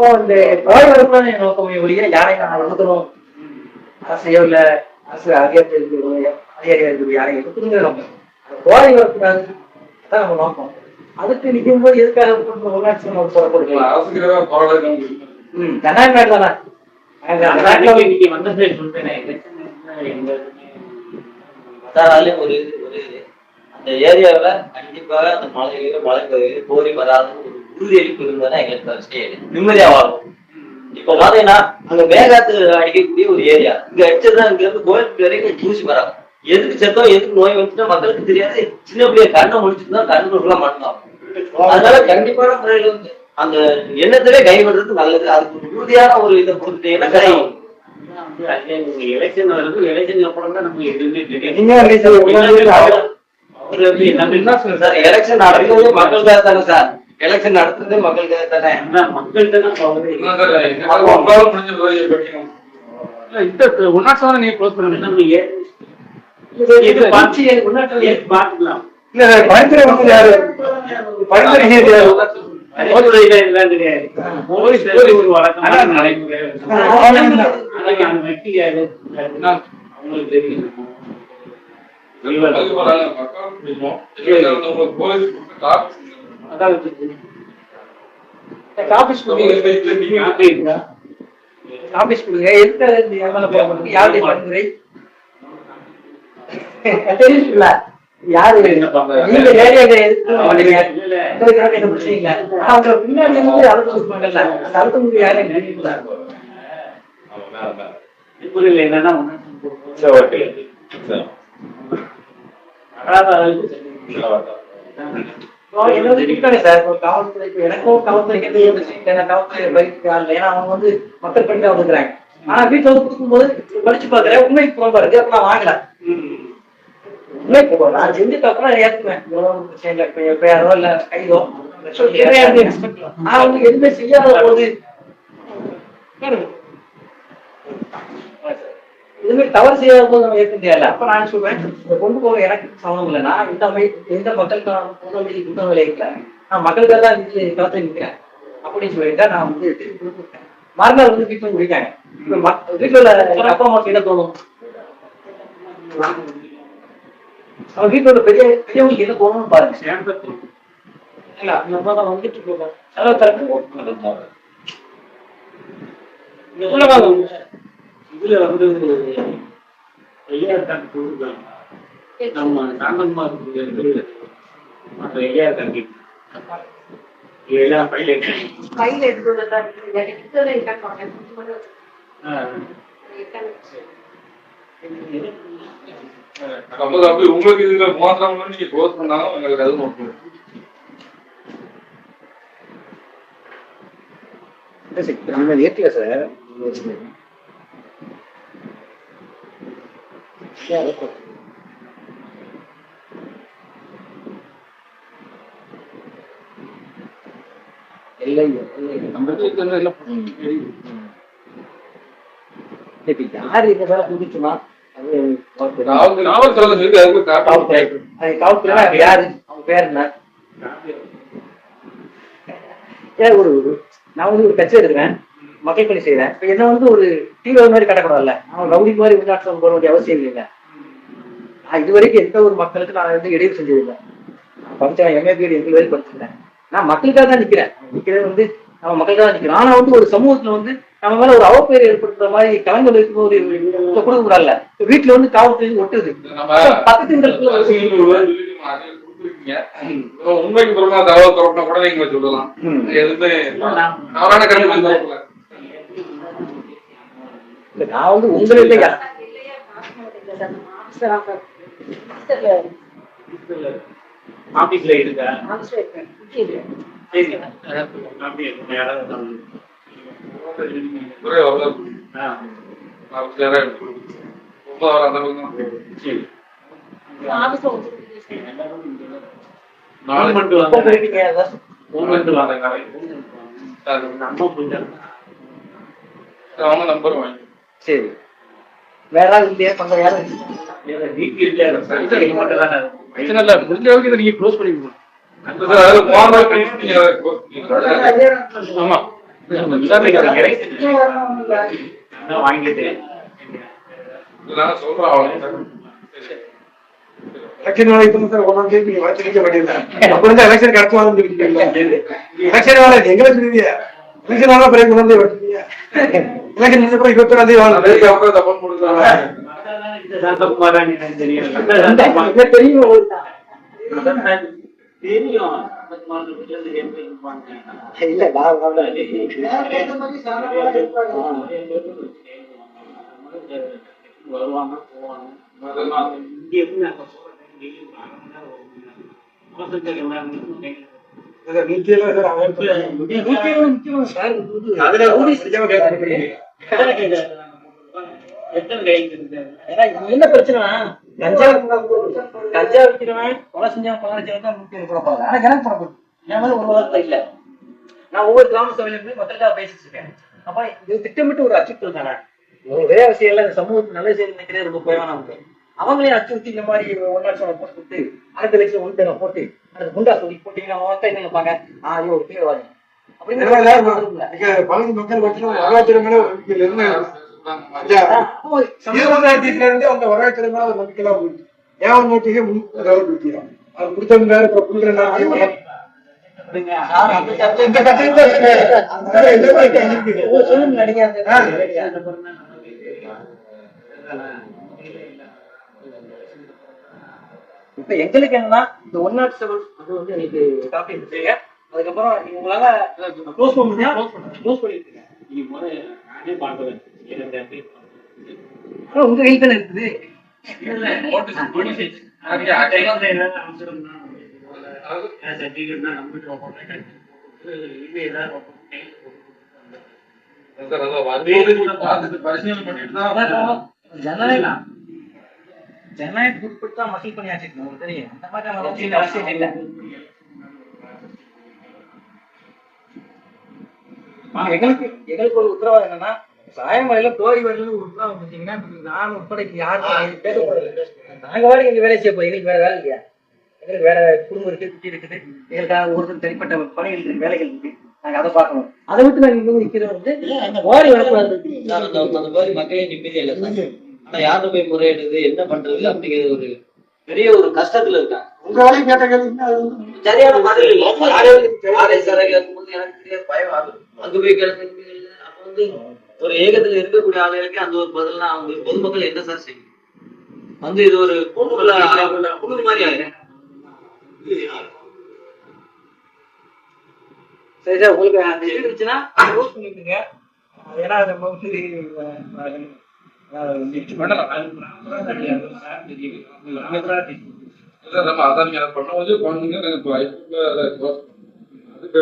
அப்போ இந்த வருமான நோக்கமே ஒழிய யாரை நான் ஒதுக்கணும் அரசையோ இல்ல அரசு அதிகாரத்தில் இருக்கிற அதிகாரியா இருக்கிற யாரை எடுத்துங்கிற நோக்கம் கோழை வரக்கூடாது அதான் நம்ம நோக்கம். அதுக்கு நிற்கும் போது எதுக்காக உள்ளாட்சி நம்ம போடப்படுது அரசுக்கு போராட்டம் ம் ஜனநாயக நாடு தானே இன்னைக்கு வந்தது சொல்றேனே ஒரு ஒரு அந்த ஏரியாவுல கண்டிப்பாக அந்த மழை பெய்யுது போரி உறுதியளிப்பு இருந்தா எங்களுக்கு நிம்மதியா வாழும். இப்ப பாத்தீங்கன்னா அங்க மேகாத்து அடிக்கக்கூடிய ஒரு ஏரியா இங்க அடிச்சதுதான் இங்க இருந்து கோயில் வரைக்கும் தூசி வராது எதுக்கு செத்தோம் எதுக்கு நோய் வந்துச்சுன்னா மக்களுக்கு தெரியாது. சின்ன பிள்ளைய கண்ணை முடிச்சுட்டு தான் கண்ணு ஃபுல்லா மண்ணாகும் அதனால கண்டிப்பான முறையில வந்து அந்த எண்ணத்திலே கைவிடுறது நல்லது. அதுக்கு ஒரு உறுதியான ஒரு இதை கொடுத்துட்டீங்கன்னா கிடைக்கும் எலெக்ஷன் வருது எலெக்ஷன் அப்புறம் தான் நமக்கு எதுவுமே தெரியும் மக்களுக்காக தானே சார். எலெக்ஷன் நடத்துறதே மக்களுக்காக தானே? மக்கள்கிட்ட தான் முடிஞ்ச படிக்கணும் இந்த நீங்க க்ளோஸ் பண்ண நம்ம ஏ- இது பயிற்சி உள்நாட்டு ஏ- பார்த்துக்கலாம் இல்ல. பரிந்துரை வந்து யாரு? பரிந்துரை? அவங்களுக்கு தெரியும். போலீஸ் யாருடைய பரிந்துரை யாரு? நீங்க என்ன பிரச்சனை அவங்க பின்னாடி இருந்து அழுத்த கொடுப்பாங்கல்ல. அந்த அழுத்த முடிவு யாரும் நினைக்கல திருப்பூரில் என்னன்னா ஓகே. என்னோட இருக்காங்க சார். எனக்கும் காவல்துறைக்கு எந்த பிரச்சனையும் இல்லை நான் காவல்துறை பயிற்சி ஏன்னா அவங்க வந்து மக்கள் பண்ணி தான் வந்துக்கிறாங்க. ஆனா வீட்டுல வந்து கொடுக்கும்போது படிச்சு பாக்குறேன் உண்மைக்கு புறம்பா இருக்கு அப்ப நான் வாங்கல. உண்மைக்கு போறேன் நான் செஞ்சு தப்பு நான் ஏத்துக்குவேன். பிரச்சனை இல்லை. இப்ப எப்பயாரோ இல்ல கைதோ. சொல்லிடுறேன் ஆனா வந்து எதுவுமே செய்யாத போது. இது மாதிரி தவறு செய்யாத போது நம்ம ஏற்க முடியாது அப்ப நான் சொல்வேன்? கொண்டு போக எனக்கு சம்மந்தம் இல்லைன்னா இந்த அமை எந்த மக்களுக்கு நான் பொது அமைதி குற்றம் விளைவிக்கல நான் மக்களுக்காக தான் இது களத்தில் நிற்கிறேன் அப்படின்னு சொல்லிட்டு நான் வந்து திருப்பி மறுநாள் வந்து வீட்டுல முடிக்காங்க வீட்டுல உள்ள அப்பா அம்மாவுக்கு என்ன தோணும். அவன் வீட்டுல பெரிய பெரியவங்களுக்கு என்ன தோணும்னு பாருங்க. இல்ல அந்த அம்மா தான் வந்துட்டு இருக்காங்க தரப்பு இதுல வந்து ஐயாயிரம் கொடுக்குறாங்க. நம்ம சாந்தன்மார் மற்ற ஐயாயிரம் கணக்கு இதெல்லாம் எடுத்து அப்படி உங்களுக்கு இதுல மாத்திரம் நீங்க க்ளோஸ் பண்ணாலும் உங்களுக்கு அது நோக்கம் ஏற்றியா சார் இல்லை நம்ம வீட்டுல எல்லாம் இப்ப யாரு இந்த வேலை புதுச்சுனா அது காவல் காவல்துறை சொல்லி அதுக்கு காவல்துறை. காப்பி அது காவல்துறை அது யாரு? அவங்க பேர் என்ன? ஒரு நான் வந்து ஒரு கட்சி எடுக்கிறேன் மக்கள் பணி செய்யறேன் இப்ப என்ன வந்து ஒரு டிவி மாதிரி கட்டக்கூடாதுல்ல. அவன் ரவுடி மாதிரி உள்நாட்டில் போக வேண்டிய அவசியம் இல்லைங்க நான் இது வரைக்கும் எந்த ஒரு மக்களுக்கு நான் வந்து இடையூறு செஞ்சதில்லை. நான் படிச்சேன் எம்ஏ பிஎட் எங்க வரைக்கும் படிச்சிருக்கேன். நான் மக்களுக்காக தான் நிக்கிறேன். நிக்கிறது வந்து நம்ம மக்களுக்காக தான் நிக்கிறோம். ஆனா வந்து ஒரு சமூகத்துல வந்து நம்ம மேல ஒரு அவப்பெயர் ஏற்படுத்துற மாதிரி கலங்கள் இருக்கும்போது ஒரு கொடுக்க கூடாதுல்ல வீட்டுல வந்து காவல்துறை ஒட்டுது. உண்மைக்கு புறமா தகவல் தரப்புனா கூட நீங்க சொல்லலாம். ம். எதுவுமே தவறான கருத்து வந்து தரப்புல. இல்ல, நான் வந்து உங்கள்கிட்ட ஆபீஸ்ல இருக்கேன். ரொம்ப அந்த அளவுக்கு சரி அது அவங்க நம்பர் வாங்கி சரி வேற இல்லையா? மட்டும் தானே பிரச்சனை இல்ல. முடிஞ்ச அளவுக்கு இதை நீங்க க்ளோஸ் பண்ணிக்கணும் ஆமா எலெக்ஷன் வேலை வேண்டியது அப்ப இருந்து எலெக்ஷன் கிடைச்சுவாங்க எலெக்ஷன் வேலை எங்களுக்கு எலெக்ஷன் வேலை கொண்டு வந்து வெட்டுறீங்க எலெக்ஷன் முடிஞ்ச அப்புறம் இருபத்தொன்னாம் தேதி வாங்க நிறைய அவங்க தப்பம் கொடுத்தாங்க இந்த சாந்தகுமாராணி எனக்கு தெரியும் இது தெரியும் உங்களுக்கு தான். தெரியும் சாந்தகுமார் வீட்டுல இருந்து எப்படி இருப்பாங்க இல்ல நான் கவலை வருவாங்க போவாங்க என்ன பிரச்சனைனா கஞ்சா கஞ்சா விற்கிறவன் கொலை செஞ்சவன் செஞ்சவன் தான் நூத்தி ஆனா எனக்கு என் மேல ஒரு வாரத்துல இல்ல. நான் ஒவ்வொரு கிராம சபையில இருந்து மக்களுக்காக பேசிட்டு இருக்கேன். அப்ப இது திட்டமிட்டு ஒரு அச்சுறுத்தல் தானே? ஒரு வேற விஷயம் இல்ல இந்த சமூகத்துக்கு நல்ல செய்தி நினைக்கிறே ரொம்ப குறைவானவங்க அவங்களே அச்சுறுத்தி இந்த மாதிரி ஒன்னாட்சி போட்டு கொடுத்து அடுத்த லட்சம் ஒன்று போட்டு அடுத்த குண்டா சொல்லி போட்டீங்கன்னா அவன் என்ன நினைப்பாங்க? ஆ ஐயோ ஒரு தீவிரவாதி அப்படின்னு பகுதி மக்கள் வரலாற்று மேல ஒரு நம்பிக்கையில இருந்து அந்த வரலாற்று மேல ஒரு நம்பிக்கையில போயிடுச்சு ஏன் நோட்டிக்கே முன்னூத்தி அறுபது கொடுக்கிறோம் அது கொடுத்தவங்க வேற இப்ப கொடுக்குற நடிகர். இப்ப எங்களுக்கு என்னன்னா இந்த ஒன் நாட் செவன் அது வந்து எனக்கு காப்பி எடுத்துருங்க அதுக்கப்புறம் உங்களால க்ளோஸ் பண்ண முடியா க்ளோஸ் பண்ணிருக்கீங்க நானே பார்க்கல உங்க கையில் தானே இருக்குது? ஜனநாயகம் ஜனநாயகத்துக்கு உட்பட்டு தான் மக்கள் பணியாற்றி உங்களுக்கு தெரியும். அந்த மாதிரி வச்சுக்க அவசியம் இல்லை. எங்களுக்கு எங்களுக்கு ஒரு உத்தரவாதம் என்னன்னா சாயமலையில கோரி வரல ஒரு உத்தரவாதம் கொடுத்தீங்கன்னா இப்ப நான் உட்பட இப்ப யாரும் பேசக்கூடாது நாங்க வேற எங்க வேலையை செய்ய போறோம். எங்களுக்கு வேற வேலை இல்லையா? எங்களுக்கு வேற குடும்பம் இருக்கு குட்டி இருக்குது. எங்களுக்காக ஒருத்தர் தனிப்பட்ட பணிகள் இருக்கு வேலைகள் இருக்கு. நாங்க அதை பார்க்கணும். அதை விட்டு நாங்க இங்க வந்து நிக்கிறது வந்து கோரி வரக்கூடாது. மக்களே நிம்மதியா இல்லை. ஆனா யார்கிட்ட போய் முறையிடுது என்ன பண்றது அப்படிங்கிறது ஒரு பெரிய ஒரு கஷ்டத்துல இருக்காங்க உங்க வேலையை கேட்ட வந்து? சரியான பதில் எனக்கு பயம் ஆகுது. அங்க போய் கேளுங்க அப்ப வந்து ஒரு ஏகத்துல இருக்கக்கூடிய ஆளுகளுக்கு அந்த ஒரு பதிலாம் அவங்க பொதுமக்கள் என்ன சார் செய்யும் வந்து இது ஒரு குழு மாதிரி ஆயிரும். சரி சார் உங்களுக்கு அந்த இருந்துச்சுன்னா ஏன்னா நம்ம அதான் பண்ணும்போது குழந்தைங்க எனக்கு அதுக்கு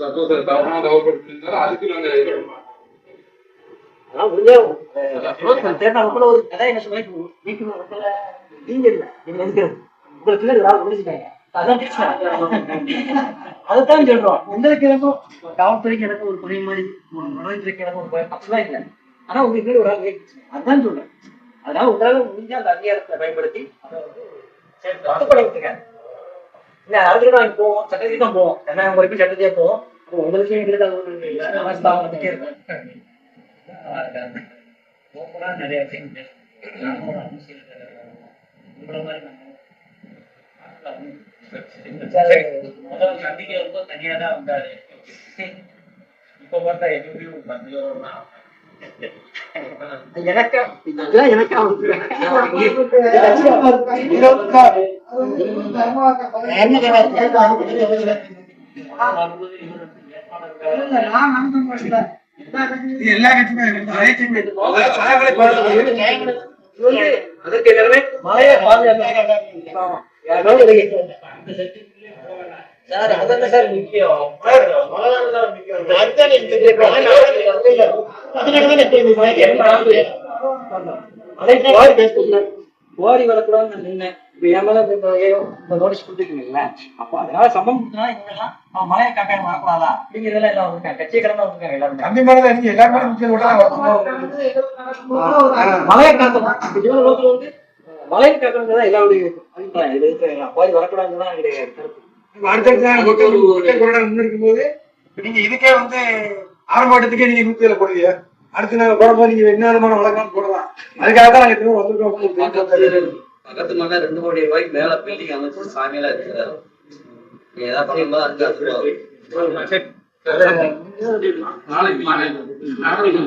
சப்போஸ் தவறான அதுக்கு நாங்க அதான் ஒரு வீட்டுக்கு நீங்க இல்ல நீங்க உங்களுக்கு அதான் அதுதான் சொல்றோம் உங்களுக்கு எனக்கும் காவல்துறைக்கு எனக்கும் ஒரு குறை மாதிரி ஒரு நுழைஞ்சிருக்கு எனக்கும் ஒரு பயம் அப்படிலாம் இல்லை ஆனா உங்களுக்கு பின்னாடி ஒரு ஆள் கேட்டுச்சு. அதுதான் சொல்றேன். அதனால உங்களால முடிஞ்ச அந்த அதிகாரத்தை பயன்படுத்தி கட்டுப்படுத்துங்க இல்ல அதுக்கு தான் போவோம் சட்டத்துக்கு தான் போவோம். ஜனநாயகம் முறைக்கு சட்டத்தையே போவோம். உங்களுக்கு எங்களுக்கு அது நிறைய விஷயம் முதல்ல நம்பிக்கை ரொம்ப தனியா தான் வந்தாரு. இப்ப பார்த்தா யோகம்னா எனக்கு? எல்லா அதற்கு மழையை பாதுகாப்பு சார் அதான சார். முக்கியம். ஓடி வரக்கூடாதுன்னு நான் நின்னேன். இப்ப என் மேல நோட்டீஸ் கொடுத்துருக்கீங்கல்ல அப்ப அதனால சம்பவம் கொடுத்தா அவன் மலையை காக்க வரக்கூடாதா அப்படிங்கிறதெல்லாம் எல்லாம் வந்துருக்காங்க கட்சியை கடமை வந்துருக்காங்க எல்லாருமே. தம்பி மேல இருந்து எல்லாருமே மலையை காக்கணும். மலையை காக்கணுங்கிறதா எல்லாருடைய அபிப்பிராயம். இது ஓடி வரக்கூடாதுன்னு தான் என்னுடைய கருத்து அடுத்தடுத்து மக்கள் மக்கள் கொரோனா முன்னெடுக்கும் போது நீங்க இதுக்கே வந்து ஆரம்ப கட்டத்துக்கே நீங்க நூத்தி ஏழு போடுவீங்க அடுத்து நாங்க போடும்போது நீங்க விதமான வழக்கம் போடலாம். அதுக்காக தான் நாங்க திரும்ப வந்திருக்கோம் பக்கத்து மகன் ரெண்டு கோடி ரூபாய்க்கு மேல பில்டிங் அமைச்சு சாமியெல்லாம் இருக்கிறாரு நீங்க ஏதாவது பண்ணும்போது நாளைக்கு நாளைக்கு